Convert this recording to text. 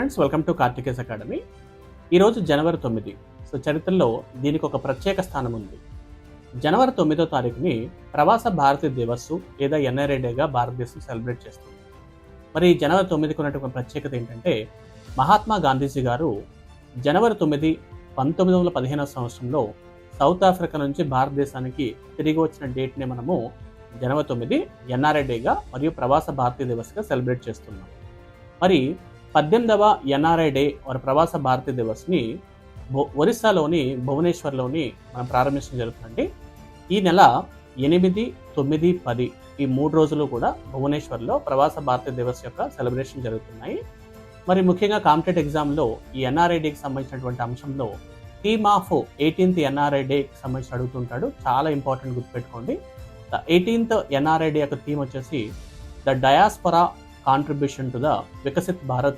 Friends welcome to Karthikes academy ఈరోజు జనవరి తొమ్మిది. సో చరిత్రలో దీనికి ఒక ప్రత్యేక స్థానం ఉంది. జనవరి తొమ్మిదో తారీఖుని ప్రవాస భారతీయ దివస్సు లేదా ఎన్ఆర్ఐ డేగా భారతదేశం సెలబ్రేట్ చేస్తుంది. మరి జనవరి తొమ్మిదికి ఉన్నటువంటి ప్రత్యేకత ఏంటంటే మహాత్మా గాంధీజీ గారు జనవరి తొమ్మిది పంతొమ్మిది వందల పదిహేనవ సంవత్సరంలో సౌత్ ఆఫ్రికా నుంచి భారతదేశానికి తిరిగి వచ్చిన డేట్ని మనము జనవరి తొమ్మిది ఎన్ఆర్ఐ డేగా మరియు ప్రవాస భారతీయ దివస్గా సెలబ్రేట్ చేస్తున్నాం. మరి పద్దెనిమిదవ ఎన్ఆర్ఐ డే వారి ప్రవాస భారతీయ దివస్ని ఒరిస్సాలోని భువనేశ్వర్లోని మనం ప్రారంభించడం జరుగుతుందండి. ఈ నెల ఎనిమిది తొమ్మిది పది ఈ మూడు రోజులు కూడా భువనేశ్వర్లో ప్రవాస భారతీయ దివస్ యొక్క సెలబ్రేషన్ జరుగుతున్నాయి. మరి ముఖ్యంగా కాంపిటేట్ ఎగ్జామ్లో ఈ ఎన్ఆర్ఐడికి సంబంధించినటువంటి అంశంలో థీమ్ ఆఫ్ ఎయిటీన్త్ ఎన్ఆర్ఐ డేకి సంబంధించి అడుగుతుంటాడు. చాలా ఇంపార్టెంట్ గుర్తుపెట్టుకోండి. ద ఎయిటీన్త్ ఎన్ఆర్ఐ డే యొక్క థీమ్ వచ్చేసి the diaspora contribution to the Vikasit Bharat